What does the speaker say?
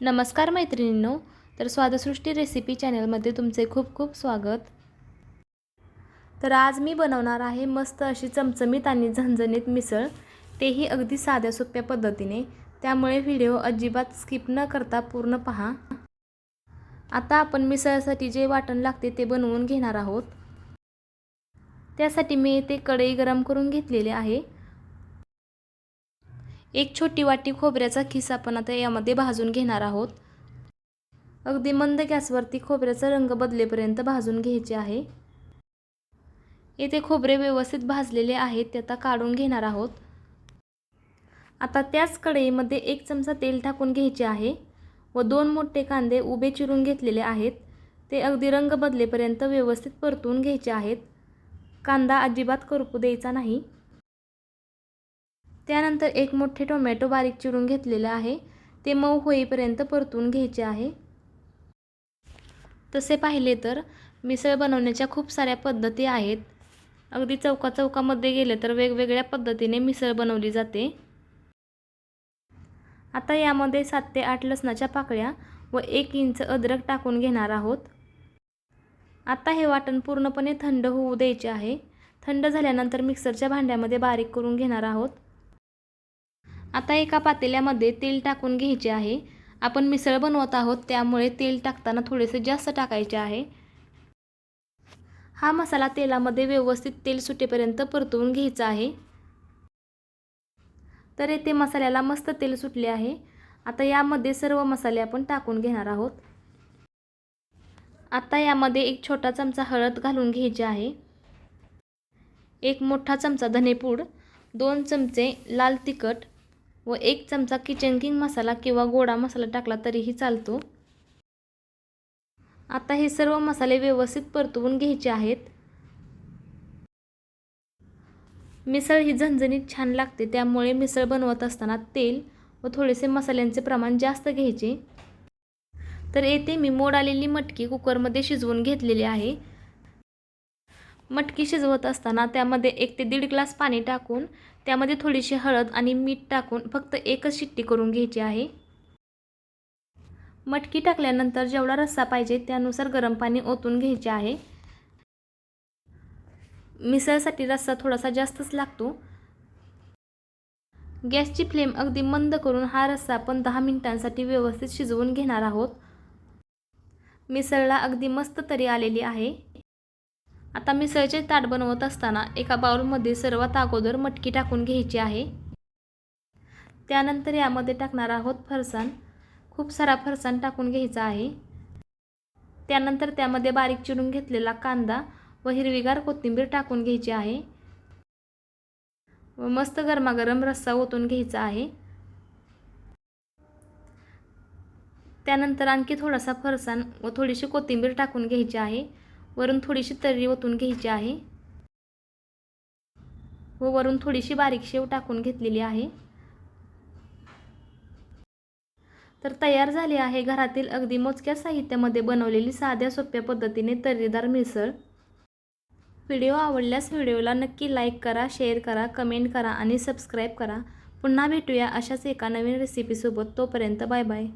नमस्कार मैत्रिणींनो तर स्वादसृष्टी रेसिपी चॅनलमध्ये तुमचे खूप खूप स्वागत. तर आज मी बनवणार आहे मस्त अशी चमचमीत आणि झणझणीत मिसळ. तेही अगदी साध्या सोप्या पद्धतीने. त्यामुळे व्हिडिओ अजिबात स्किप न करता पूर्ण पहा. आता आपण मिसळसाठी जे वाटण लागते ते बनवून घेणार आहोत. त्यासाठी मी ते कढई गरम करून घेतलेले आहे. एक छोटी वाटी खोबऱ्याचा खिस आपण आता यामध्ये भाजून घेणार आहोत. अगदी मंद गॅसवरती खोबऱ्याचा रंग बदलेपर्यंत भाजून घ्यायचे आहे. येथे खोबरे व्यवस्थित भाजलेले आहेत ते आता काढून घेणार आहोत. आता त्याच कढईमध्ये एक चमचा तेल टाकून घ्यायचे आहे व दोन मोठे कांदे उभे चिरून घेतलेले आहेत. ते अगदी रंग बदलेपर्यंत व्यवस्थित परतून घ्यायचे आहेत. कांदा अजिबात करपू द्यायचा नाही. त्यानंतर एक मोठे टोमॅटो बारीक चिरून घेतलेलं आहे. ते मऊ होईपर्यंत परतून घ्यायचे आहे. तसे पाहिले तर मिसळ बनवण्याच्या खूप साऱ्या पद्धती आहेत. अगदी चौका चौकामध्ये गेले तर वेगवेगळ्या पद्धतीने मिसळ बनवली जाते. आता यामध्ये सात ते आठ लसणाच्या पाकळ्या व एक इंच अद्रक टाकून घेणार आहोत. आता हे वाटण पूर्णपणे थंड होऊ द्यायचे आहे. थंड झाल्यानंतर मिक्सरच्या भांड्यामध्ये बारीक करून घेणार आहोत. आता एका पातेल्यामध्ये तेल टाकून घ्यायचे आहे. आपण मिसळ बनवत आहोत त्यामुळे तेल टाकताना थोडेसे जास्त टाकायचे आहे. हा मसाला तेलामध्ये व्यवस्थित तेल सुटेपर्यंत परतवून घ्यायचा आहे. तर येथे मसाल्याला मस्त तेल सुटले आहे. आता यामध्ये सर्व मसाले आपण टाकून घेणार आहोत. आता यामध्ये एक छोटा चमचा हळद घालून घ्यायची आहे. एक मोठा चमचा धनेपूड दोन चमचे लाल तिखट व एक चमचा किचन किंग मसाला किंवा गोडा मसाला टाकला तरीही चालतो. आता हे सर्व मसाले व्यवस्थित परतवून घ्यायचे आहेत. मिसळ ही झणझणीत छान लागते त्यामुळे मिसळ बनवत असताना तेल व थोडेसे मसाल्यांचे प्रमाण जास्त घ्यायचे. तर येथे मी मोड आलेली मटकी कुकरमध्ये शिजवून घेतलेली आहे. मटकी शिजवत असताना त्यामध्ये एक ते दीड ग्लास पाणी टाकून त्यामध्ये थोडीशी हळद आणि मीठ टाकून फक्त एकच शिट्टी करून घ्यायची आहे. मटकी टाकल्यानंतर जेवढा रस्सा पाहिजे त्यानुसार गरम पाणी ओतून घ्यायचे आहे. मिसळसाठी रस्सा थोडासा जास्तच लागतो. गॅसची फ्लेम अगदी मंद करून हा रस्सा आपण दहा मिनिटांसाठी व्यवस्थित शिजवून घेणार आहोत. मिसळला अगदी मस्त तरी आलेली आहे. आता मिसळचे ताट बनवत असताना एका बाउलमध्ये सर्वात अगोदर मटकी टाकून घ्यायची आहे. त्यानंतर यामध्ये टाकणार आहोत फरसाण. खूप सारा फरसाण टाकून घ्यायचा आहे. त्यानंतर त्यामध्ये बारीक चिरून घेतलेला कांदा व हिरवीगार कोथिंबीर टाकून घ्यायची आहे. व मस्त गरमागरम रस्सा ओतून घ्यायचा आहे. त्यानंतर आणखी थोडासा फरसाण व थोडीशी कोथिंबीर टाकून घ्यायची आहे. वरून थोडीशी तर्री ओतून घ्यायची आहे. व वरून थोडीशी बारीक शेव टाकून घेतलेली आहे. तर तयार झाली आहे घरातील अगदी मोजक्या साहित्यामध्ये बनवलेली साध्या सोप्या पद्धतीने तर्रीदार मिसळ. व्हिडिओ आवडल्यास व्हिडिओला नक्की लाईक करा शेअर करा कमेंट करा आणि सबस्क्राईब करा. पुन्हा भेटूया अशाच एका नवीन रेसिपीसोबत तोपर्यंत बाय बाय.